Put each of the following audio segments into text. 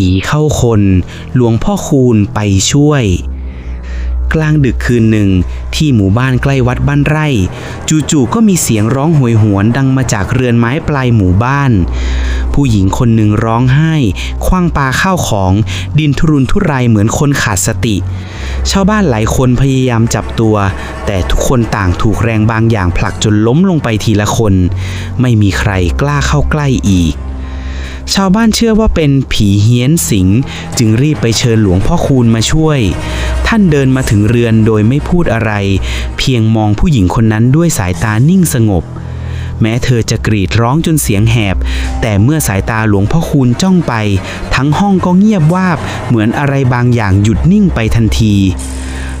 ผีเข้าคน หลวงพ่อคูณไปช่วย กลางดึกคืนหนึ่ง ที่หมู่บ้านใกล้วัดบ้านไร่ จู่ๆก็มีเสียงร้องหวยหวนดังมาจากเรือนไม้ปลายหมู่บ้าน ผู้หญิงคนหนึ่งร้องไห้ คว้างปลาข้าวของ ดินทุรุนทุรายเหมือนคนขาดสติ ชาวบ้านหลายคนพยายามจับตัว แต่ทุกคนต่างถูกแรงบางอย่างผลักจนล้มลงไปทีละคน ไม่มีใครกล้าเข้าใกล้อีก ชาวบ้านเชื่อว่าเป็นผีเฮี้ยนสิง จึงรีบไปเชิญหลวงพ่อคูณมาช่วย ท่านเดินมาถึงเรือนโดยไม่พูดอะไร เพียงมองผู้หญิงคนนั้นด้วยสายตานิ่งสงบ แม้เธอจะกรีดร้องจนเสียงแหบ แต่เมื่อสายตาหลวงพ่อคูณจ้องไป ทั้งห้องก็เงียบวาบ เหมือนอะไรบางอย่างหยุดนิ่งไปทันที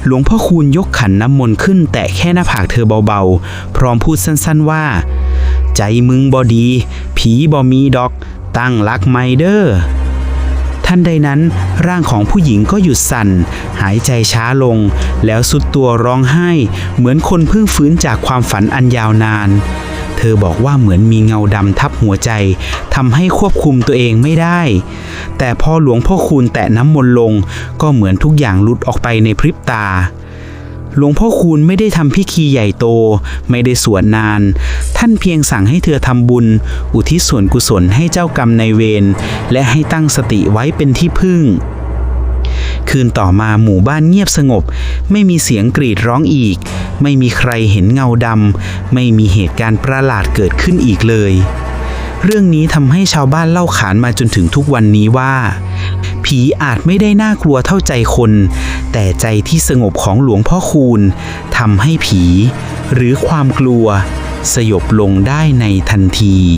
หลวงพ่อคูณยกขันน้ำมนต์ขึ้น แตะแค่หน้าผากเธอเบาๆ พร้อมพูดสั้นๆว่า ใจมึงบอดี ผีบอมีดอก ตั้งรักไมเดอร์ท่านใดนั้นร่างของผู้หญิงก็หยุดสั่น หายใจช้าลง แล้วสุดตัวร้องไห้ เหมือนคนเพิ่งฟื้นจากความฝันอันยาวนาน เธอบอกว่าเหมือนมีเงาดำทับหัวใจทำให้ควบคุมตัวเองไม่ได้ แต่พอหลวงพ่อคูณแตะน้ำมนต์ลง ก็เหมือนทุกอย่างหลุดออกไปในพริบตา หลวงพ่อคูณไม่ได้ทำพิธีใหญ่โต ไม่ได้สวดนาน ท่านเพียงสั่งให้เธอทำบุญ อุทิศส่วนกุศลให้เจ้ากรรมในายเวร และให้ตั้งสติไว้เป็นที่พึ่ง คืนต่อมาหมู่บ้านเงียบสงบ ไม่มีเสียงกรีดร้องอีก ไม่มีใครเห็นเงาดำ ไม่มีเหตุการณ์ประหลาดเกิดขึ้นอีกเลย เรื่องนี้ทำให้ชาวบ้านเล่าขานมาจนถึงทุกวันนี้ว่า ผีอาจไม่ได้น่ากลัวเท่าใจคน แต่ใจที่สงบของหลวงพ่อคูณทำให้ผี หรือความกลัว สยบลงได้ในทันที